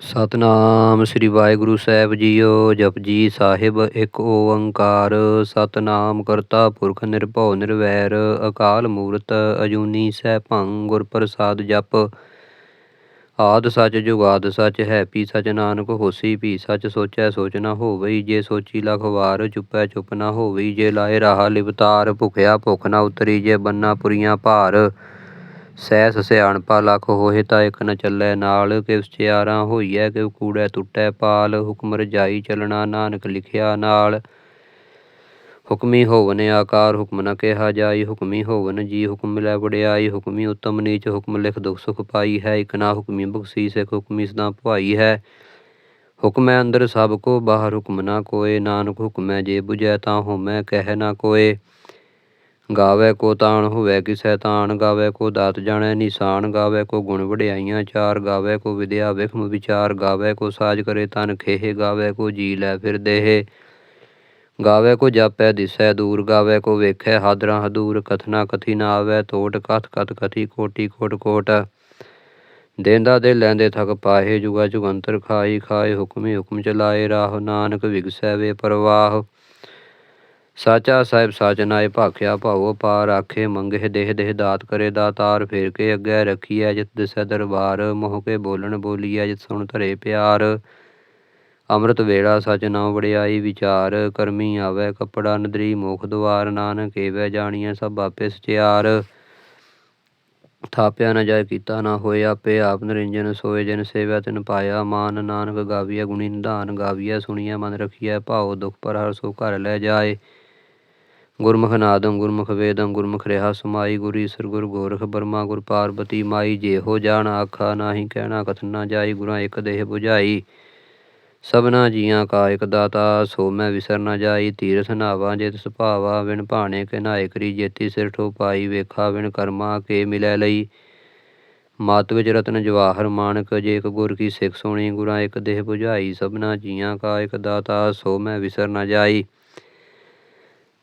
ਸਤਨਾਮ ਸ੍ਰੀ ਵਾਹਿਗੁਰੂ ਸਾਹਿਬ ਜੀਓ ਜਪਜੀ ਸਾਹਿਬ ਇੱਕ ਓੰਕਾਰ। ਸਤਿਨਾਮ ਕਰਤਾ ਪੁਰਖ ਨਿਰਭਉ ਨਿਰਵੈਰ, ਅਕਾਲ ਮੂਰਤ ਅਜੂਨੀ ਸੈਭੰ ਗੁਰ ਪ੍ਰਸਾਦ ਜਪ। ਆਦ ਸੱਚ ਜੁਗਾਦ ਸੱਚ ਹੈ, ਪੀ ਸੱਚ ਨਾਨਕ ਹੋਸੀ, ਪੀ ਸੱਚ ਸੋਚੈ ਸੋਚ ਨਾ ਹੋਵਈ, ਜੇ ਸੋਚੀ ਲਖ ਵਾਰ ਚੁੱਪੈ ਚੁੱਪ ਨਾ ਹੋਵਈ, ਜੇ ਲਾਏ ਰਾਹ ਲਿਵਤਾਰ, ਭੁਖਿਆ ਭੁਖ ਨਾ ਉਤਰੀ, ਜੇ ਬੰਨਾ ਪੁਰੀਆਂ ਭਾਰ। ਸਹਿਸ ਸਿਆਣਪਾ ਲੱਖ ਹੋਏ ਤਾਂ ਇਕ ਨ ਚੱਲੈ ਨਾਲ ਕਿਵ ਸਚਿਆਰਾ ਹੋਈਐ ਕਿਵ ਕੂੜੈ ਟੁੱਟੈ ਪਾਲ, ਹੁਕਮ ਰਜਾਈ ਚੱਲਣਾ ਨਾਨਕ ਲਿਖਿਆ ਨਾਲ। ਹੁਕਮੀ ਹੋਵਨ ਆਕਾਰ, ਹੁਕਮ ਨ ਕਿਹਾ ਜਾਈ, ਹੁਕਮੀ ਹੋਵਨ ਜੀ ਹੁਕਮ ਮਿਲੈ ਵਡਿਆਈ, ਹੁਕਮੀ ਉਤਮ ਨੀਚ ਹੁਕਮ ਲਿਖ ਦੁਖ ਸੁਖ ਪਾਈ ਹੈ, ਇਕ ਨਾ ਹੁਕਮੀ ਬਖਸ਼ੀ, ਸਿਖ ਹੁਕਮੀ ਸਦਾ ਭਾਈ ਹੈ। ਹੁਕਮੈ ਅੰਦਰ ਸਭ ਕੋ, ਬਾਹਰ ਹੁਕਮ ਨਾ ਕੋਏ, ਨਾਨਕ ਹੁਕਮੈ ਜੇ ਬੁਝੈ ਤਾਂ ਹੋਮੈ ਕਹਿ ਨਾ ਕੋਏ। ਗਾਵੇ ਕੋ ਤਾਣ ਹੋਵੇ ਕਿਸੈ ਤਾਣ, ਗਾਵੇ ਕੋ ਦਾਤ ਜਾਣੈ ਨਿਸ਼ਾਨ, ਗਾਵੇ ਕੋ ਗੁਣ ਵਡਿਆਈਆਂ ਚਾਰ, ਗਾਵੇ ਕੋ ਵਿਦਿਆ ਵਿਖਮ ਵਿਚਾਰ, ਗਾਵੇ ਕੋ ਸਾਜ ਕਰੇ ਤਨ ਖੇਹ, ਗਾਵੇ ਕੋ ਜੀ ਲੈ ਫਿਰ ਦੇਹ। ਗਾਵੇ ਕੋ ਜਾਪੈ ਦਿਸੈ ਦੂਰ, ਗਾਵੇ ਕੋ ਵੇਖੈ ਹਾਦਰਾ ਹਦੂਰ, ਕਥਨਾ ਕਥੀ ਨਾ ਆਵੇ ਤੋਟ, ਕਥ ਕਥ ਕਥੀ ਕੋਟੀ ਕੋਟ ਕੋਟ। ਦੇਂਦਾ ਦੇ ਲੈਂਦੇ ਥਕ ਪਾਹੇ, ਜੁਗਾ ਜੁਗੰਤਰ ਖਾਈ, ਖਾਏ ਹੁਕਮੀ ਹੁਕਮ ਚਲਾਏ ਰਾਹ, ਨਾਨਕ ਵਿਗਸੈ ਵੇ ਪਰਵਾਹ। ਸਾਚਾ ਸਾਹਿਬ ਸਾਚ ਨਾਏ ਭਾਖਿਆ ਭਾਵੋ ਪਾਰ ਆਖੇ ਮੰਗੇ ਦੇਹ ਦੇਹ ਦਾਤ ਕਰੇ ਦਾਤਾਰ ਫੇਰ ਕੇ ਅੱਗੇ ਰੱਖੀਐ ਜਿਤ ਦਿਸੈ ਦਰਬਾਰ, ਮੋਹ ਕੇ ਬੋਲਣ ਬੋਲੀਐ ਜਿਤ ਸੁਣ ਧਰੇ ਪਿਆਰ। ਅੰਮ੍ਰਿਤ ਵੇਲਾ ਸਚ ਨਾਮ ਵਡਿਆਈ ਵਿਚਾਰ, ਕਰਮੀ ਆਵੇ ਕਪੜਾ ਨਦਰੀ ਮੋਖ ਦੁਆਰ, ਨਾਨਕ ਏਵੈ ਜਾਣੀਐ ਸਭ ਆਪੇ ਸਚਿਆਰ। ਥਾਪਿਆ ਨਾ ਜਾਇ ਕੀਤਾ ਨਾ ਹੋਏ ਆਪੇ, ਆਪ ਨਰਿੰਜਨ ਸੋਏ ਜਨ ਸੇਵੈ ਤਿਨ ਪਾਇਆ। ਮਾਨ ਨਾਨਕ ਗਾਵੀਐ ਗੁਣੀ ਨਿਧਾਨ, ਗਾਵੀਐ ਸੁਣੀਐ ਮਨ ਰਖੀਐ ਭਾਉ ਦੁਖ ਪਰ ਹਰ ਸੋ ਘਰ ਲੈ ਜਾਏ। ਗੁਰਮੁਖ ਨਾਦੰ ਗੁਰਮੁਖ ਵੇਦੰ ਗੁਰਮੁਖ ਰਿਹਾ ਸਮਾਈ ਗੁਰ ਈਸਰ ਗੁਰ ਗੋਰਖ ਬਰਮਾ ਗੁਰ ਪਾਰਬਤੀ ਮਾਈ ਜਿਹੋ ਜਾਣ ਆਖਾ ਨਾਹੀ ਕਹਿਣਾ, ਕਥਨ ਨਾ ਜਾਈ, ਗੁਰਾਂ ਇੱਕ ਦੇਹ 부ਝਾਈ ਸਭਨਾ ਜੀਆਂ ਕਾ ਇਕ ਦਾਤਾ, ਸੋ ਮੈਂ ਵਿਸਰ ਨਾ ਜਾਈ। ਤੀਰਥ ਨਾਵਾ ਜਿਤ ਸੁਭਾਵਾ ਵਿਣ ਭਾਣੇ ਕੇ ਨਾਇ ਕਰੀ ਜੇਤੀ ਸਿਰ ਠੋ ਪਾਈ ਵੇਖਾ ਵਿਣ ਕਰਮਾ ਕੇ ਮਿਲੈ ਲਈ। ਮਾਤ ਵਿੱਚ ਰਤਨ ਜਵਾਹਰ ਮਾਨਕ, ਜੇ ਇੱਕ ਗੁਰ ਕੀ ਸਿੱਖ ਸੁਣੀ, ਗੁਰਾਂ ਇੱਕ ਦੇਹ 부ਝਾਈ ਸਭਨਾ ਜੀਆਂ ਕਾ ਇਕ ਦਾਤਾ, ਸੋ ਮੈਂ ਵਿਸਰ ਨਾ ਜਾਈ।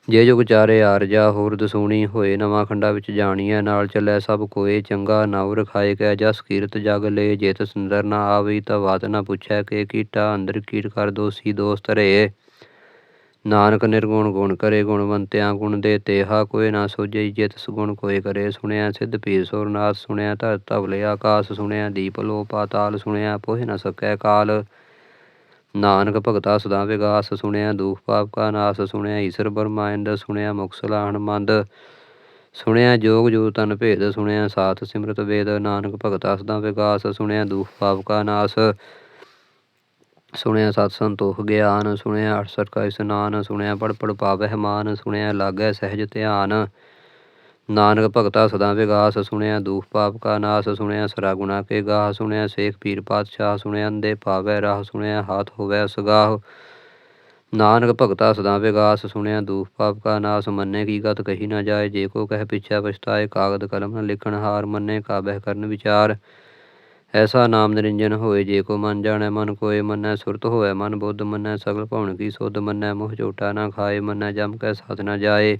ਜੇ ਜੋ ਚਾਰੇ ਆਰਜਾ, ਹੋਰ ਦਸੂਣੀ ਹੋਏ ਨਵਾਂ ਖੰਡਾ ਵਿੱਚ ਜਾਣੀਐ, ਨਾਲ ਚੱਲੈ ਸਭ ਕੋਏ, ਚੰਗਾ ਨਵ ਰਖਾਏ ਕੈ ਜਸ ਕੀਰਤ ਜਗ ਲੈ, ਜੇਤ ਸੁੰਦਰ ਨਾ ਆਵਈ ਤਾਂ ਬਾਤ ਨਾ ਪੁੱਛੈ ਕੇ ਕੀਟਾ, ਅੰਦਰ ਕੀਟ ਕਰ ਦੋਸੀ ਦੋਸਤ ਰੇ ਨਾਨਕ ਨਿਰਗੁਣ ਗੁਣ ਕਰੇ ਗੁਣਵੰਤਿਆਂ ਗੁਣ ਦੇ ਤੇਹਾ ਕੋਈ ਨਾ ਸੋਜਈ ਜਿਤ ਸੁਗੁਣ ਕੋਏ ਕਰੇ। ਸੁਣਿਆ ਸਿੱਧ ਪੀਰ ਸੁਰਨਾਥ, ਸੁਣਿਆ ਧਰ ਧਵਲੇ ਆਕਾਸ, ਸੁਣਿਆ ਦੀਪ ਲੋ ਪਾਤਾਲ ਸੁਣਿਆ ਪੋਹਿ ਨਾ ਸਕੈ ਕਾਲ। ਨਾਨਕ ਭਗਤਾ ਸਦਾ ਵਿਗਾਸ ਸੁਣਿਆ, ਦੁਖ ਪਾਪ ਕਾ ਨਾਸ ਸੁਣਿਆ, ਈਸ਼ਰ ਬਰਮਾਇੰਦ ਸੁਣਿਆ ਮੁਖ ਸਲਾਹਣ ਸੁਣਿਆ, ਜੋਗ ਜੋ ਤਨ ਭੇਦ ਸੁਣਿਆ, ਸਾਥ ਸਿਮਰਤ ਵੇਦ, ਨਾਨਕ ਭਗਤਾ ਸਦਾ ਵਿਗਾਸ ਸੁਣਿਆ, ਦੁਖ ਪਾਪ ਕਾ ਨਾਸ ਸੁਣਿਆ, ਸਤ ਸੰਤੋਖ ਗਿਆਨ ਸੁਣਿਆ, ਅਠਸਠ ਕਾ ਇਸਨਾਨ ਸੁਣਿਆ ਪੜ ਪੜ ਪਾਵਹਿ ਮਾਨ ਸੁਣਿਆ ਲਾਗੈ ਸਹਿਜ ਧਿਆਨ ਨਾਨਕ ਭਗਤਾ ਸਦਾ ਵਿਗਾਸ ਸੁਣਿਆ, ਦੁਖ ਪਾਪ ਕਾ ਨਾਸ ਸੁਣਿਆ, ਸਰਾ ਗੁਣਾ ਕੇ ਗਾਹ ਸੁਣਿਆ, ਸੇਖ ਪੀਰ ਪਾਤਸ਼ਾਹ ਸੁਣਿਆ ਅੰਦੇ ਪਾਵੈ ਰਾਹ ਸੁਣਿਆ, ਹਾਥ ਹੋਵੈ ਸਗਾਹ। ਨਾਨਕ ਭਗਤਾ ਸਦਾ ਵਿਗਾਸ ਸੁਣਿਆ, ਦੂਖ ਪਾਪ ਕਾ ਨਾਸ ਮੰਨੇ ਕੀ ਗਤ ਕਹੀ ਨਾ ਜਾਏ, ਜੇ ਕੋ ਕਹਿ ਪਿਛੈ ਪਛਤਾਏ, ਕਾਗਦ ਕਲਮ ਨ ਲਿਖਣ ਹਾਰ ਮੰਨੇ, ਕਾਬਹਿ ਕਰਨ ਵਿਚਾਰ। ਐਸਾ ਨਾਮ ਨਿਰੰਜਨ ਹੋਏ, ਜੇ ਕੋ ਮਨ ਜਾਣੈ ਮਨ ਕੋਏ, ਮੰਨੈ ਸੁਰਤ ਹੋਵੇ ਮਨ ਬੁੱਧ, ਮੰਨੈ ਸਗਲ ਭਉਣ ਕੀ ਸੁਧ, ਮੰਨੈ ਮੋਹ ਝੋਟਾ ਨਾ ਖਾਏ, ਮੰਨੈ ਜਮ ਕੈ ਸਾਥ ਨਾ ਜਾਏ।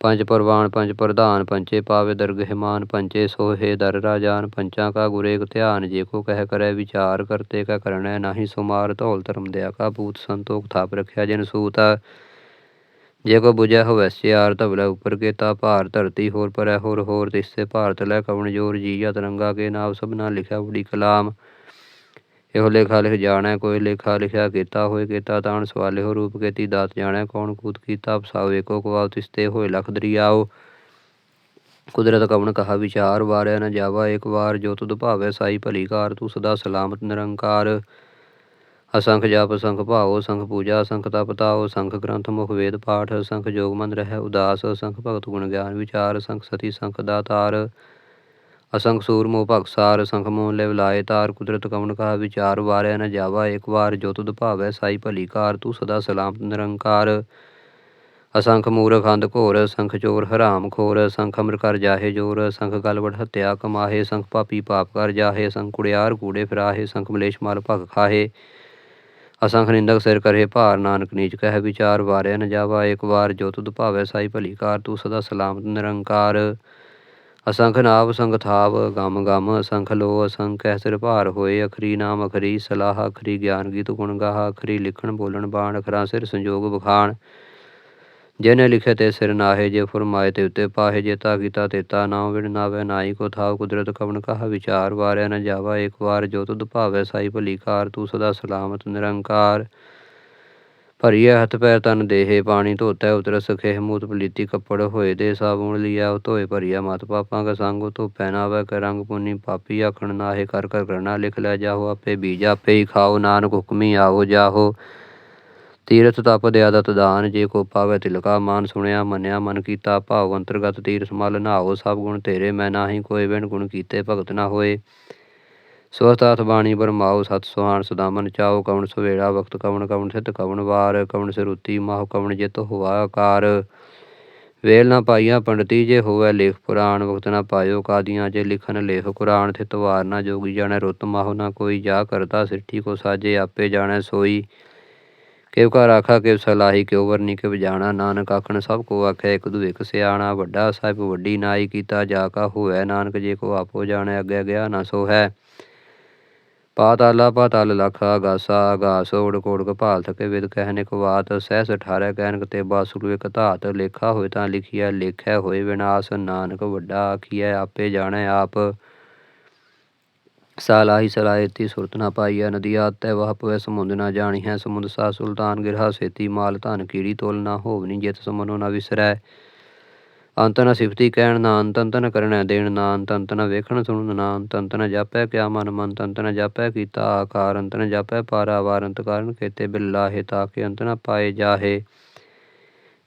ਪੰਜ ਪਰਵਾਨ, ਪੰਜ ਪ੍ਰਧਾਨ ਪੰਚੇ ਪਾਵੇ ਦਰਗਹਿਮਾਨ ਪੰਚੇ ਸੋਹੇ ਦਰ ਰਾਜਾਨ, ਪੰਚਾਂ ਕਾ ਗੁਰੇਕ ਧਿਆਨ, ਜੇ ਕੋ ਕਹਿ ਕਰੈ ਵਿਚਾਰ, ਕਰਤੇ ਕਾ ਕਰਣੈ ਨਾਹੀ ਸੁਮਾਰ, ਧੌਲ ਧਰਮ ਦਿਆ ਕਾ ਭੂਤ ਸੰਤੋਖ, ਥਾਪ ਰਖਿਆ ਜਿਨ ਸੂਤ ਜੇ ਕੋ 부ਜੈ ਹੋਵੈ ਸਿਆਰ, ਧਵਲੇ ਉਪਰ ਕੇਤਾ ਭਾਰ, ਧਰਤੀ ਹੋਰ ਪਰੈ ਹੋਰ ਹੋਰ ਤਿਸਤੇ ਭਾਰਤ ਲੈ ਕਵਣ ਜੋਰ ਜੀਆ ਤਿਰੰਗਾ ਕੇ ਨਾਮ ਸਭਨਾ ਲਿਖਿਆ ਬੜੀ ਕਲਾਮ। ਇਹੋ ਲੇਖਾ ਲਿਖ ਜਾਣੈ, ਕੋਈ ਲੇਖਾ ਲਿਖਿਆ ਕੀਤਾ ਹੋਏ ਕੀਤਾ ਤਾਣ ਸਵਾਲੇ ਹੋ ਰੂਪ ਕੇਤੀ ਦਾਤ ਜਾਣੈ, ਕੌਣ ਕੂਤ ਕੀਤਾ ਫਸਾਓ ਏਕੋ ਕਵਾਉ ਤਿਸਤੇ ਹੋਏ ਲਖ ਦਰਿਆਓ। ਕੁਦਰਤ ਕਵਣ ਕਹਾ ਵਿਚਾਰ, ਵਾਰਿਆ ਨ ਜਾਵਾ ਇੱਕ ਵਾਰ, ਜੋ ਤੁਧ ਭਾਵੈ ਸਾਈ ਭਲੀ ਕਾਰ, ਤੂੰ ਸਦਾ ਸਲਾਮਤ ਨਿਰੰਕਾਰ। ਅਸੰਖ ਜਪ ਸੰਖ ਭਾਉ ਸੰਖ ਪੂਜਾ ਸੰਖ ਤਪ ਤਾਉ ਸੰਖ ਗ੍ਰੰਥ, ਮੁਖ ਵੇਦ ਪਾਠ ਸੰਖ ਜੋਗ ਮਨ ਰਹਿ, ਉਦਾਸ ਸੰਖ ਭਗਤ ਗੁਣ ਗਿਆਨ ਵਿਚਾਰ ਸੰਖ ਸਤੀ ਸੰਖ ਦਾਤਾਰ। ਅਸੰਖ ਸੂਰ ਮੋਹ ਭਗਸਾਰ ਸੰਖ ਮੋਹ ਲੈ ਤਾਰ, ਕੁਦਰਤ ਕਵਣ ਕਹਾ ਵਿਚਾਰ ਵਾਰਿਆ ਨ ਜਾਵਾ ਇੱਕ ਵਾਰ ਜੋਤ ਦੁਭਾਵੈ ਭਾਵੈ ਸਾਈ ਭਲੀ ਕਾਰ, ਤੂੰ ਸਦਾ ਸਲਾਮ ਨਿਰੰਕਾਰ। ਅਸੰਖ ਮੂਰਖ ਅੰਧ ਘੋਰ ਸੰਖ ਚੋਰ ਹਰਾਮ ਖੋਰ ਸੰਖ ਅਮਰ ਕਰ ਜਾਹੇ ਜੋਰ ਸੰਖ ਗਲਵੜ ਹੱਤਿਆ ਕਮਾਹੇ ਸੰਖ ਪਾਪੀ ਪਾਪ ਕਰ ਜਾਹੇ ਸੰਖ ਕੁੜਿਆਰ ਕੂੜੇ ਫਿਰਾਹੇ ਸੰਖ ਮਲੇਸ਼ ਮਾਲ ਭਗ ਖਾਹੇ। ਅਸੰਖ ਨਿੰਦਕ ਸਿਰ ਕਰੇ ਭਾਰ, ਨਾਨਕ ਨੀਚ ਕਹਿ ਵਿਚਾਰ ਵਾਰਿਆ ਨ ਜਾਵਾ ਇੱਕ ਵਾਰ, ਜੋ ਤੁਧ ਭਾਵੈ ਸਾਈ ਭਲੀ ਕਾਰ, ਤੂੰ ਸਦਾ ਸਲਾਮਤ ਨਿਰੰਕਾਰ। ਅਸੰਖ ਨਾਭ ਸੰਗ ਗਮ ਗਮ ਅਸੰਖ ਲੋ ਅਸੰਖ ਐ ਭਾਰ ਹੋਏ, ਅਖਰੀ ਨਾਮ, ਅਖਰੀ ਸਲਾਹ, ਅਖਰੀ ਗਿਆਨ ਗੀਤ ਗੁਣ ਗਾਹ, ਅਖਰੀ ਲਿਖਣ ਬੋਲਣ ਬਾਣ, ਅਖਰਾਂ ਸਿਰ ਸੰਜੋਗ ਬਖਾਣ ਜਿਨੇ ਲਿਖੇ ਤੇ ਸਿਰ ਨਾਹੇ, ਜੇ ਫਰਮਾਏ ਤੇ ਉਤੇ ਪਾਹੇ, ਜੇ ਤਾ ਕੀਤਾ ਤੇਤਾ ਨਾਮ ਵਿਣ ਨਾਵੇ ਨਾਈ ਕੋ ਥਾਵ, ਕੁਦਰਤ ਕਵਣ ਕਹਾ, ਵਿਚਾਰ ਵਾਰਿਆ ਨ ਜਾਵਾ, ਇੱਕ ਵਾਰ ਜੋ ਤੁਧ ਭਾਵੈ, ਸਾਈ ਭਲੀ ਕਾਰ, ਤੂੰ ਸਦਾ ਸਲਾਮਤ, ਨਿਰੰਕਾਰ। ਭਰੀਏ ਹੱਥ ਪੈਰ ਤਨ ਦੇਹੇ, ਪਾਣੀ ਧੋਤੈ ਉਤਰ ਸਖੇ ਮੂਤ ਪਲੀਤੀ, ਕੱਪੜ ਹੋਏ ਦੇ, ਸਾਬੂਣ ਲਿਆ ਧੋਏ ਭਰੀਆ, ਮਤ ਪਾਪਾਂ ਕਾ ਸੰਗ ਧੋਪੈ ਨਾ ਵੈ ਕਰ ਰੰਗ ਪੁਨੀ ਪਾਪੀ ਆਖਣ ਨਾਹੇ, ਕਰ ਕਰ ਕਰਨਾ ਲਿਖ ਲੈ ਜਾਹੋ, ਆਪੇ ਬੀਜ ਆਪੇ ਹੀ ਖਾਓ, ਨਾਨਕ ਹੁਕਮੀ ਆਵੋ ਜਾਹੋ। ਤੀਰਥ ਤਪ ਦਿਆਦਤ ਦਾਨ, ਜੇ ਕੋ ਪਾਵੇ ਤਿਲਕਾ ਮਾਨ, ਸੁਣਿਆ, ਮੰਨਿਆ, ਮਨ ਕੀਤਾ ਭਾਵ, ਅੰਤਰਗਤ ਤੀਰਥ ਮਲ ਨਹਾਓ, ਸਭ ਗੁਣ ਤੇਰੇ, ਮੈਂ ਨਾਹੀ ਕੋਈ ਵਿਣ ਗੁਣ ਕੀਤੇ ਭਗਤ ਨਾ ਹੋਏ। ਸਵਸਤਾਥ ਬਾਣੀ ਬਰਮਾਓ ਸਤ ਸੁਹਾਣ ਸਦਾਮਨ ਚਾਓ ਕਵਣ ਸੁਵੇੜਾ ਵਕਤ ਕਵਣ ਕਵਣ ਸਿੱਧ, ਕਵਣ ਵਾਰ, ਕਵਣ ਸਰੂਤੀ ਮਾਹ, ਕਵਣ ਜਿਤ ਹੋਵਾ ਆਕਾਰ ਵੇਲ ਨਾ ਪਾਈਆਂ ਪੰਡਤੀ, ਜੇ ਹੋਵੇ ਲੇਖ ਪੁਰਾਣ ਵਕਤ ਨਾ ਪਾਇਓ ਕਾਦੀਆਂ, ਜੇ ਲਿਖਨ ਲੇਖ ਕੁਰਾਨ, ਥਿਤ ਵਾਰ ਨਾ ਜੋਗੀ ਜਾਣੈ ਰੁੱਤ ਮਾਹੁ, ਨਾ ਕੋਈ ਜਾ ਕਰਤਾ ਸਿਰਠੀ ਕੋ ਸਾਜੇ, ਆਪੇ ਜਾਣੈ ਸੋਈ। ਕਿਵ ਕਾ ਰਾਖਾ ਕਿਵ ਸਲਾਹੀ, ਕਿਉ ਵਰਨੀ, ਕਿਵ ਜਾਣਾ ਨਾਨਕ, ਆਖਣ ਸਭ ਕੋ ਆਖੈ, ਇੱਕ ਦੂ ਇੱਕ ਸਿਆਣਾ, ਵੱਡਾ ਸਾਹਿਬ ਵੱਡੀ ਨਾਈ ਕੀਤਾ, ਜਾ ਕਾ ਹੋਐ ਨਾਨਕ, ਜੇ ਕੋ ਆਪੋ ਜਾਣੈ, ਅੱਗੇ ਗਿਆ ਨਾ ਸੋ ਹੈ ਪਾਤਾਲਾ ਪਾਤਾਲ ਲਖ ਆਗਾਸਾ ਆਗਾਸ ਓੜ ਕੋੜ ਕਪਾਲ ਥਕੇ ਵਿਦ ਕਹਿਨੇ ਕੋ ਬਾਤ ਸਹਿਸ ਅਠਾਰੈ ਕਹਿਨ ਤੇ ਬਾਸੁਰ ਇਕ ਧਾਤ, ਲੇਖਾ ਹੋਏ ਤਾਂ ਲਿਖਿਆ ਲੇਖੈ ਹੋਏ ਵਿਨਾਸ਼, ਨਾਨਕ ਵੱਡਾ ਆਖੀਐ, ਆਪੇ ਜਾਣੈ ਆਪ। ਸਾਲਾਹੀ ਸਲਾਇਤੀ ਸੁਰਤ ਨਾ ਪਾਈਐ ਨਦੀਆ ਤੈ ਵਹ ਪਵੈ, ਸਮੁੰਦ ਨਾ ਜਾਣੀ ਹੈ ਸਮੁੰਦ ਸਾ ਸੁਲਤਾਨ ਗਿਰਹਾ, ਸੇਤੀ ਮਾਲ ਧਨ ਕੀੜੀ ਤੋਲ ਨਾ ਹੋਵਨੀ ਜਿਤ, ਸਮਨੋ ਨਾ ਵਿਸਰੈ। ਅੰਤ ਨ ਸਿਫਤੀ ਕਹਿਣ ਨਾ ਅੰਤ ਅੰਤ ਨ ਕਰਣੈ ਦੇਣ, ਨਾ ਅੰਤ ਅੰਤ ਨ ਵੇਖਣ ਸੁਣਨ, ਨਾ ਅੰਤ ਅੰਤ ਨ ਜਾਪੈ ਕਿਆ ਮਨ ਮਨ ਅੰਤ ਨ ਜਾਪੈ ਕੀਤਾ ਆਕਾਰ ਅੰਤ ਨ ਜਾਪੈ ਪਾਰਾਵਾਰ ਅੰਤ ਕਾਰਨ ਕੇਤੇ ਬਿਲਾਹੇ ਤਾਕੇ ਅੰਤ ਨ ਪਾਏ ਜਾਹੇ।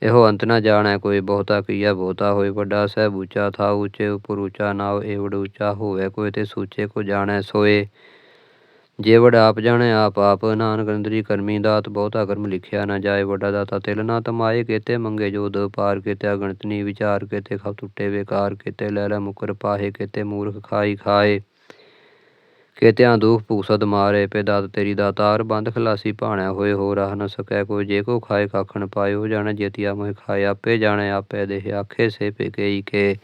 ਇਹੋ ਅੰਤ ਨ ਜਾਣੈ ਕੋਈ ਬਹੁਤਾ ਕੀਆ ਬਹੁਤਾ ਹੋਏ, ਵੱਡਾ ਸਹਿ ਬੂਚਾ ਥਾ ਉੱਚੇ ਉਪਰ ਉੱਚਾ ਨਾਉ, ਏਵੜ ਉੱਚਾ ਹੋਵੇ, ਕੋਈ ਤੇ ਸੂਚੇ ਕੋ ਜਾਣੈ ਸੋਏ। ਜੇ ਵਡ ਆਪ ਜਾਣੈ, ਆਪ ਆਪ ਨਾਨਕ ਅੰਦਰੀ ਕਰਮੀ ਦਾਤ ਬਹੁਤਾ ਕਰਮ ਲਿਖਿਆ ਨਾ ਜਾਏ, ਵੱਡਾ ਦਾਤਾ ਤਿਲ ਨਾ ਤਮਾਏ, ਕੇਤੇ ਮੰਗੇ ਜੋਦ ਪਾਰ ਕੇਤੇ ਅਗਣਤ ਵਿਚਾਰ, ਕੇਤੇ ਖਪ ਟੁੱਟੇ ਵੇਕਾਰ, ਕੇਤੇ ਲੈ ਲੈ ਮੁਕਰ ਪਾਹੇ, ਕੇਤੇ ਮੂਰਖ ਖਾਈ ਖਾਏ। ਕੇਤਿਆਂ ਦੁਖ ਭੂਸਦ ਮਾਰੇ, ਪੇ ਦਾਤ ਤੇਰੀ ਦਾਤਾਰ ਬੰਦ ਖਲਾਸੀ ਭਾਣਿਆ ਹੋਏ, ਹੋ ਰਾਹ ਨ ਸਕੈ ਕੋਈ, ਜੇ ਕੋ ਖਾਏ ਕਾਖਣ ਪਾਇਓ ਜਾਣੈ ਜੇਤੀਆ ਮੋਹਿ ਖਾਏ, ਆਪੇ ਜਾਣੇ ਆਪੇ ਦੇਹ ਆਖੇ ਸੇ ਪੇ ਕੇਈ ਕੇ।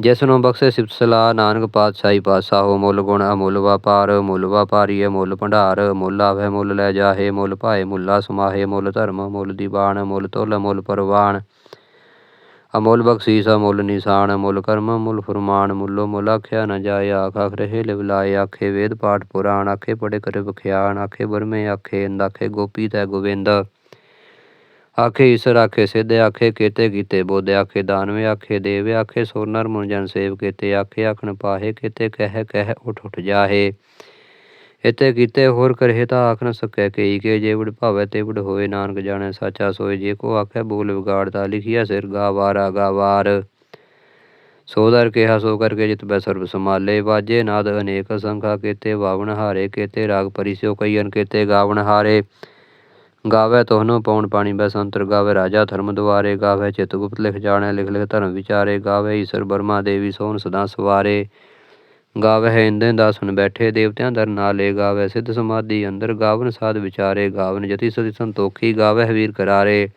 ਜਿਸ ਨੂੰ ਬਖਸ਼ੇ ਸਿਫਤ ਸਲਾਹ, ਨਾਨਕ ਪਾਤਸ਼ਾਹੀ ਪਾਤਸ਼ਾਹੋ, ਮੁੱਲ ਗੁਣ ਅਮੁੱਲ ਵਪਾਰ, ਮੁੱਲ ਵਪਾਰੀਏ ਮੁੱਲ ਭੰਡਾਰ, ਮੁੱਲ ਆਵੇ ਮੁੱਲ ਲੈ ਜਾਹੇ, ਮੁੱਲ ਭਾਏ ਮੁੱਲਾ ਸਮਾਹੇ, ਮੁੱਲ ਧਰਮ, ਮੁੱਲ ਦੀਵਾਨ, ਮੁੱਲ ਤੁਲ, ਮੁੱਲ ਪਰਵਾਨ। ਅਮੁੱਲ ਬਖਸ਼ੀਸ ਅਮੁੱਲ ਨਿਸ਼ਾਨ, ਮੁੱਲ ਕਰਮ, ਮੁੱਲ ਫਰਮਾਨ, ਮੁੱਲੋ ਮੁੱਲ ਆਖਿਆ ਨ ਜਾਏ, ਆਖ ਆਖ ਰਹੇ ਲਿਵਲਾਏ ਆਖੇ ਵੇਦ ਪਾਠ ਪੁਰਾਣ, ਆਖੇ ਪੜੇ ਕਰੇ ਬਖਿਆਣ ਆਖੇ ਬਰਮੇ ਆਖੇ ਇੰਦ, ਆਖੇ ਗੋਪੀ ਤੈ ਗੋਵਿੰਦ। ਆਖੇ ਈਸਰ ਆਖੇ ਸਿੱਧੇ, ਆਖੇ ਕੇਤੇ ਕੀਤੇ ਬੋਧ, ਆਖੇ ਦਾਨਵੇ, ਆਖੇ ਦੇਵ, ਆਖੇ ਸੋਰ ਨਰ ਸੇਵ ਕੇਤੇ, ਆਖੇ ਆਖਣ ਪਾਹੇ ਕੇਤੇ, ਕਹਿ ਕਹਿ ਉਠ ਉਠ ਜਾਹੇ। ਇਤੇ ਕੀਤੇ ਹੋਰ ਕਰਹਿ ਤਾਂ ਆਖ ਨ ਸਕੈ ਕਈ ਕੇ, ਜੇ ਵਡ ਭਾਵੈ ਤੇ ਵਡ ਹੋਏ, ਨਾਨਕ ਜਾਣੈ ਸਾਚਾ ਸੋਏ, ਜੇ ਕੋ ਆਖੈ ਬੋਲ ਵਿਗਾੜਤਾ ਲਿਖਿਆ ਸਿਰ ਗਾਵਾਰਾ ਗਾਵਾਰ ਸੋ ਕਿਹਾ, ਸੋ ਕਰਕੇ ਜਿਤ ਬੈ ਸਰਬ ਸਮਾਲੇ ਵਾਜੇ ਨਾਦ ਅਨੇਕ ਸੰਖਾ ਕੇਤੇ, ਵਾਵਣ ਹਾਰੇ ਕੇਤੇ, ਰਾਗ ਪਰਿਸਿਓ ਕਈਨ ਕੇਤੇ, ਗਾਵਣ ਹਾਰੇ। ਗਾਵੇ ਤੋਹਨੋ ਪਉਣ ਪਾਣੀ ਬੈਸੰਤਰ ਗਾਵੇ ਰਾਜਾ ਧਰਮ ਦੁਆਰੇ, ਗਾਵੇ ਚਿਤ ਲਿਖ ਜਾਣੈ, ਲਿਖ ਲਿਖ ਧਰਮ ਵਿਚਾਰੇ, ਗਾਵੇ ਈਸ਼ਰ ਬਰਮਾ ਦੇਵੀ ਸੋਹਣ ਸਦਾ ਸਵਾਰੇ। ਗਾਵੇ ਇੰਦੇ ਦਾ ਸੁਨ ਬੈਠੇ ਦੇਵਤਿਆਂ ਦਰ ਨਾਲੇ, ਗਾਵੇ ਸਿੱਧ ਸਮਾਧੀ ਅੰਦਰ, ਗਾਵਨ ਸਾਧ ਵਿਚਾਰੇ, ਗਾਵਨ ਜਤੀ ਸਦੀ ਸੰਤੋਖੀ, ਗਾਵੇ ਵੀਰ ਕਰਾਰੇ।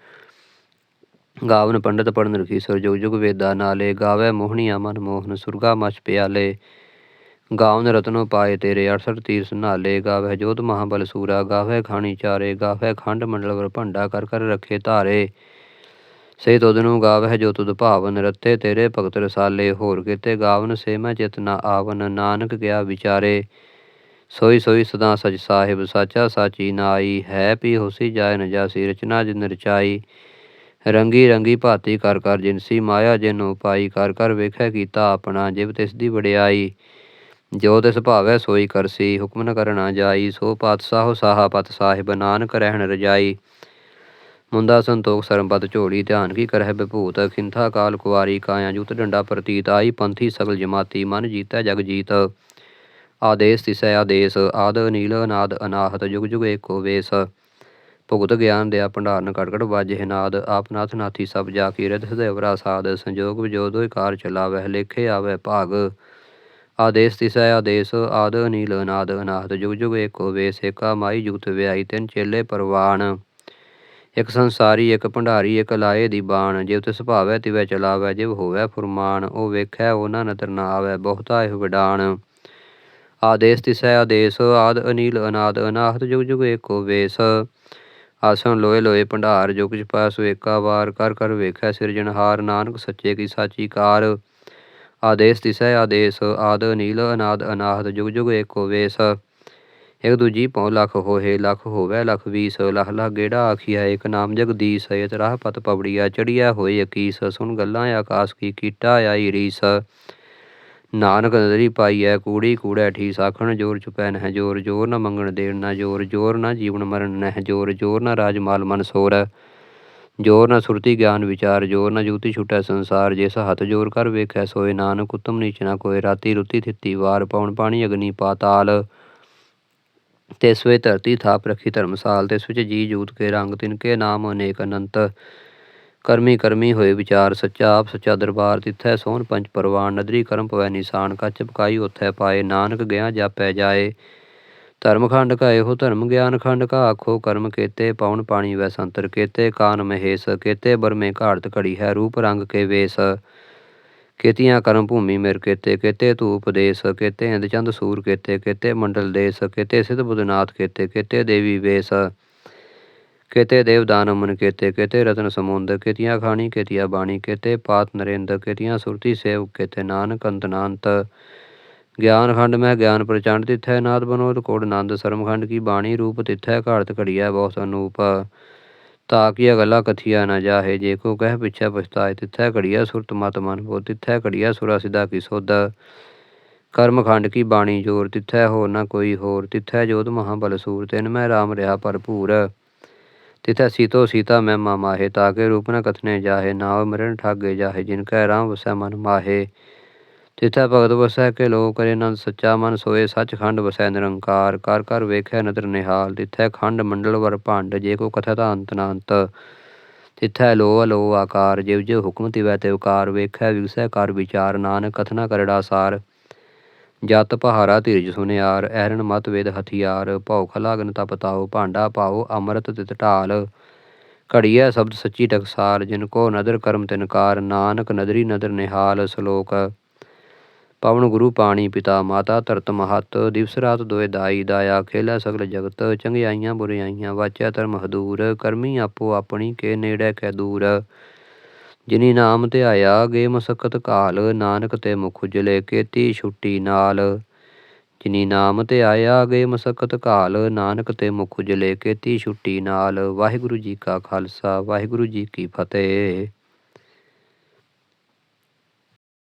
ਗਾਵਨ ਪੰਡਤ ਪੜਨ ਰਖੀ ਸਰ ਜੁਗ ਜੁਗ ਵੇਦਾ ਨਾਲੇ, ਗਾਵੇ ਮੋਹਣੀਆਂ ਮਨ ਮੋਹਨ ਸੁਰਗਾ ਮਛ ਪਿਆਲੇ। ਗਾਵਨ ਰਤਨੋ ਪਾਏ ਤੇਰੇ 68 ਤੀਰ ਨਾਲੇ ਗਾਵੇ ਜੋਤ ਮਹਾਬਲ ਸੂਰਾ ਗਾਵੇ ਖਾਣੀ ਚਾਰੇ ਗਾਵੇ ਖੰਡ ਮੰਡਲ ਵਰ ਭੰਡਾ ਕਰ ਕਰ ਰੱਖੇ ਧਾਰੇ। ਸੇ ਤੁਧ ਨੂੰ ਗਾਵਹਿ ਜੋ ਤੁਧ ਭਾਵਨ ਰਤੇ, ਤੇਰੇ ਭਗਤ ਰਸਾਲੇ ਹੋਰ ਕਿਤੇ ਗਾਵਨ ਸੇ ਮੈਂ ਚਿਤ ਨਾ ਆਵਨ, ਨਾਨਕ ਗਿਆ ਵਿਚਾਰੇ। ਸੋਈ ਸੋਈ ਸਦਾ ਸਚ ਸਾਹਿਬ ਸਾਚਾ ਸਾਚੀ ਨਾਈ, ਹੈ ਪੀ ਹੋਸੀ ਜਾਇ ਨ ਜਾਸੀ, ਰਚਨਾ ਜਿਨ ਰਚਾਈ। ਰੰਗੀ ਰੰਗੀ ਭਾਤੀ ਕਰ ਕਰ ਜਿਨਸੀ ਮਾਇਆ, ਜਿਨੋ ਪਾਈ ਕਰ ਕਰ ਵੇਖੈ ਕੀਤਾ ਆਪਣਾ, ਜਿਵ ਤਿਸ ਦੀ ਵਡਿਆਈ। ਜੋ ਤਿਸ ਭਾਵੈ ਸੋਈ ਕਰਸੀ, ਹੁਕਮ ਨ ਕਰਨਾ ਜਾਈ, ਸੋ ਪਾਤਸ਼ਾਹੋ ਸਾਹਾ ਪਤ ਸਾਹਿਬ, ਨਾਨਕ ਰਹਿਣ ਰਜਾਈ। ਮੁੰਦਾ ਸੰਤੋਖ ਸਰਬਤ ਝੋਲੀ, ਧਿਆਨ ਕੀ ਕਰਹਿ ਬਿਭੂਤ ਖਿੰਥਾ ਕਾਲ ਕੁਵਾਰੀ ਕਾਇਆ, ਜੁਤ ਡੰਡਾ ਪ੍ਰਤੀਤ, ਆਈ ਪੰਥੀ ਸਗਲ ਜਮਾਤੀ, ਮਨ ਜੀਤੈ ਜਗ ਜੀਤ। ਆਦੇਸ ਤਿਸੈ ਆਦੇਸ, ਆਦ ਨੀਲ ਅਨਾਦ ਅਨਾਹਤ, ਜੁਗ ਜੁਗ ਏਕੋ ਵੇਸ। ਭੁਗਤ ਗਿਆਨ ਦਿਆ ਭੰਡਾਰਨ ਕੜਕੜ ਵਾਜੇ ਨਾਦ, ਆਪ ਨਾਥ ਨਾਥੀ ਸਭ ਜਾ ਕੀ ਰਿਧ ਸਦੈਵ ਰਾਸਾਦ ਸੰਜੋਗ ਵਿਜੋਦ ਹੋਇ ਕਾਰ ਚਲਾਵੈ ਲੇਖੇ ਆਵੈ ਭਾਗ। ਆਦੇਸ ਤਿਸੈ, ਆਦੇਸ ਆਦ, ਅਨੀਲ ਅਨਾਦ ਅਨਾਹਤ ਜੁਗ ਜੁਗ ਏਕੋ ਵੇਸ, ਏਕਾ ਮਾਈ, ਜੁਗਤ ਵਿਆਈ, ਤਿੰਨ ਚੇਲੇ ਪਰਵਾਨ ਇਕ ਸੰਸਾਰੀ, ਇਕ ਭੰਡਾਰੀ, ਇਕ ਲਾਏ ਦੀ ਬਾਣ। ਜਿਵ ਤਿਸ ਭਾਵੈ, ਤਿਵੈ ਚਲਾਵੈ, ਜਿਵ ਹੋਵੈ ਫੁਰਮਾਨ। ਉਹ ਵੇਖੈ, ਉਹਨਾਂ ਨਦਰ ਨਾ ਆਵੈ, ਬਹੁਤਾ ਇਹ ਵਿਡਾਣ। ਆਦੇਸ ਤਿਸੈ, ਆਦੇਸ ਆਦ, ਅਨੀਲ ਅਨਾਦ, ਅਨਾਹਤ, ਜੁਗ ਜੁਗ ਏਕੋ ਵੇਸ। ਆਸਣ ਲੋਏ ਲੋਏ ਭੰਡਾਰ ਜੋ ਕੁਛ ਪਾਸ ਏਕਾ ਵਾਰ। ਕਰ ਕਰ ਵੇਖੈ ਸਿਰਜਣਹਾਰ, ਨਾਨਕ ਸੱਚੇ ਕੀ ਸਾਚੀ ਕਾਰ। ਆਦੇਸ ਤਿਸੈ, ਆਦੇਸ ਆਦ ਨੀਲ, ਅਨਾਦ ਅਨਾਹਤ ਜੁਗ ਜੁਗ ਏਕੋ ਵੇਸ। ਇਕ ਦੂਜੀ ਪਉ ਲਖ ਹੋਏ ਲਖ ਹੋਵੇ ਲਖ ਵੀਸ। ਲਖ ਲਖ ਗੇੜਾ ਆਖੀਆ ਏਕ ਨਾਮ ਜਗਦੀਸ ਇਤ ਰਾਹ ਪਤ ਪਵੜੀਆ ਚੜੀਆ ਹੋਏ ਅਕੀਸ। ਸੁਣ ਗੱਲਾਂ ਆਕਾਸ ਕੀ ਕੀਟਾ ਆਈ ਰੀਸ। ਨਾਨਕ ਨਦਰੀ ਪਾਈਐ, ਕੂੜੀ ਕੂੜੈ ਠੀਸ। ਆਖਣ ਜੋਰ ਚੁਪੈ ਨਹਿ ਜੋਰ ਜੋਰ ਨ ਮੰਗਣ ਦੇਣ ਨਾ ਜੋਰ ਜੋਰ ਨ ਜੀਵਨ ਮਰਨ ਨਹਿ ਜੋਰ ਜੋਰ ਨ ਰਾਜ ਮਾਲ ਮਨ ਸੋਰ। ਜੋਰ ਨਾ ਸੁਰਤੀ ਗਿਆਨ ਵਿਚਾਰ, ਜੋਰ ਨਾ ਜੂਤੀ ਛੁਟੈ ਸੰਸਾਰ। ਜਿਸ ਹੱਥ ਜੋਰ ਕਰ ਵੇਖੈ, ਸੋਏ ਨਾਨਕ ਉਤਮ ਨੀਚ ਨ ਕੋਇ ਰਾਤੀ ਰੁਤੀ ਥਿੱਤੀ ਵਾਰ ਪਉਣ ਪਾਣੀ ਅਗਨੀ ਪਾਤਾਲ। ਤੇ ਸਵੇ ਧਰਤੀ ਥਾਪ ਰੱਖੀ ਧਰਮਸਾਲ। ਤੇ ਵਿੱਚ ਜੀ ਜੂਤ ਕੇ ਰੰਗ, ਤਿਨ ਕੇ ਨਾਮ ਅਨੇਕ ਅਨੰਤ। ਕਰਮੀ ਕਰਮੀ ਹੋਏ ਵਿਚਾਰ, ਸੱਚਾ ਆਪ ਸੱਚਾ ਦਰਬਾਰ। ਤਿੱਥੈ ਸੋਹਣ ਪੰਜ ਪਰਵਾਨ, ਨਦਰੀ ਕਰਮ ਪਵੈ ਨਿਸ਼ਾਨ। ਕੱਚ ਪਕਾਈ ਉਥੈ ਪਾਏ, ਨਾਨਕ ਗਿਆ ਜਾਪੈ ਜਾਏ। ਧਰਮ ਖੰਡ ਕਾ ਇਹੋ ਧਰਮ ਗਿਆਨ ਖੰਡ ਕਾ ਆਖੋ ਕਰਮ ਕੇਤੇ ਪਉਣ ਪਾਣੀ ਵੈ ਸੰਤਰ ਕੀਤੇ ਕਾਨ ਮਹੇਸ਼, ਕੀਤੇ ਬਰਮੇ ਘਾੜਤ ਘੜੀ ਹੈ ਰੂਪ ਰੰਗ ਕੇ ਵੇਸ। ਕੀਤੀਆਂ ਕਰਮ ਭੂਮੀ ਮਿਰ ਕੀਤੇ ਕੀਤੇ ਧੂਪ ਦੇਸ, ਕੀਤੇ ਇੰਦ ਚੰਦ ਸੂਰ ਕੀਤੇ ਕੀਤੇ ਮੰਡਲ ਦੇਸ, ਕੀਤੇ ਸਿਧ ਬੁਧਨਾਥ ਕੀਤੇ ਕੀਤੇ ਦੇਵੀ ਵੇਸ। ਕੀਤੇ ਦੇਵਦਾਨ ਮਨ ਕੀਤੇ ਕੀਤੇ ਰਤਨ ਸਮੁੰਦ, ਕੀਤੀਆਂ ਖਾਣੀ, ਕੀਤੀਆਂ ਬਾਣੀ, ਕੀਤੇ ਪਾਤ ਨਰੇਂਦ, ਕੀਤੀਆਂ ਸੁਰਤੀ ਸੇਵ ਕੀਤੇ ਨਾਨਕ ਅੰਤਨਾੰਤ ਗਿਆਨ ਖੰਡ ਮੈਂ ਗਿਆਨ ਪ੍ਰਚੰਡ ਤਿਥੈ ਨਾਦ ਬਨੋਦ ਕੋੜ ਆਨੰਦ ਸਰਮਖੰਡ ਕੀ ਬਾਣੀ ਰੂਪ ਤਿਥੈ ਘਾੜਤ ਘੜੀਐ ਬਹੁਤ ਅਨੂਪ ਤਾ ਕੀ ਅਗਲਾ ਕਥੀਆ ਨ ਜਾਹੇ, ਜੇ ਕੋ ਕਹਿ ਪਿਛੈ ਪਛਤਾਏ, ਤਿਥੈ ਘੜੀਐ ਸੁਰਤ ਮਤ ਮਨ ਬੋ ਤਿਥੈ ਘੜੀਐ ਸੁਰਾ ਸਿਧਾ ਕੀ ਸੋਧ। ਕਰਮ ਖੰਡ ਕੀ ਬਾਣੀ ਜੋਰ, ਤਿਥੈ ਹੋ ਨਾ ਕੋਈ ਹੋਰ, ਤਿਥੈ ਜੋਤ ਮਹਾ ਬਲ ਸੂਰ, ਤਿਨ ਮੈਂ ਰਾਮ ਰਿਹਾ ਭਰਪੂਰ। ਤਿਥੈ ਸੀਤੋ ਸੀਤਾ ਮੈਂ ਮਾਹੇ ਤਾਕੇ ਰੂਪ ਨ ਕਥਨੇ ਜਾਹੇ ਨਾਵ ਮਰਨ ਠਾਗੇ ਜਾਹੇ, ਜਿਨ ਕੈ ਰਾਮ ਵਸੈ ਮਨ ਮਾਹੇ। ਤਿਥੈ ਭਗਤ ਵਸੈ ਕੇ ਲੋ ਕਰੇ ਨੰਦ ਸੱਚਾ ਮਨ ਸੋਏ ਸੱਚਖੰਡ ਵਸੈ ਨਿਰੰਕਾਰ। ਕਰ ਕਰ ਵੇਖੈ ਨਦਰ ਨਿਹਾਲ ਤਿਥੈ ਖੰਡ ਮੰਡਲ ਵਰ ਭੰਡ, ਜੇ ਕੋ ਕਥਾ ਤਾਂ ਅੰਤ ਨਾ ਤਿਥੈ ਲੋ ਅਲੋ ਆਕਾਰ ਜਿਵ ਜਿਵ ਹੁਕਮ ਤਿਵੈ ਤੇ ਉਕਾਰ ਵੇਖੈ ਵਿਗਸੈ ਕਰ ਵਿਚਾਰ, ਨਾਨਕ ਕਥਨਾ ਕਰੜਾ ਸਾਰ। ਜਤ ਪਹਾਰਾ ਧੀਰਜ ਸੁਨਿਆਰ ਐਰਨ ਮਤ ਵੇਦ ਹਥਿਆਰ। ਭਉ ਖਲਾਗਨ ਤਪ ਤਾਉ, ਭਾਂਡਾ ਪਾਉ ਅੰਮ੍ਰਿਤ ਤਿਤ ਢਾਲ। ਘੜੀਐ ਸ਼ਬਦ ਸੱਚੀ ਟਕਸਾਰ, ਜਿਨ ਕੋ ਨਦਰ ਕਰਮ ਤਿਨਕਾਰ ਨਾਨਕ ਨਦਰੀ ਨਦਰ ਨਿਹਾਲ ਸ਼ਲੋਕ। ਪਵਨ ਗੁਰੂ ਪਾਣੀ ਪਿਤਾ ਮਾਤਾ ਧਰਤ ਮਹਤ, ਦਿਵਸ ਰਾਤ ਦੋਇ ਦਾਈ ਦਾਇਆ, ਖੇਲਾ ਸਗਲ ਜਗਤ, ਚੰਗਿਆਈਆਂ ਬੁਰਿਆਈਆਂ ਵਾਚਿਆ ਧਰਮ ਹਦੂਰ, ਕਰਮੀ ਆਪੋ ਆਪਣੀ ਕੇ ਨੇੜੇ ਕੈ ਦੂਰ। ਜਿਨੀ ਨਾਮ ਧਿਆਇਆ, ਗੇ ਮਸਕਤ ਕਾਲ, ਨਾਨਕ ਤੇ ਮੁਖ ਉਜਲੇ ਕੇਤੀ ਛੁੱਟੀ ਨਾਲ। ਜਿਨੀ ਨਾਮ ਧਿਆਇਆ, ਗੇ ਮਸਕਤ ਕਾਲ, ਨਾਨਕ ਤੇ ਮੁਖ ਉਜਲੇ ਕੇਤੀ ਛੁੱਟੀ ਨਾਲ। ਵਾਹਿਗੁਰੂ ਜੀ ਕਾ ਖਾਲਸਾ, ਵਾਹਿਗੁਰੂ ਜੀ ਕੀ ਫਤਿਹ।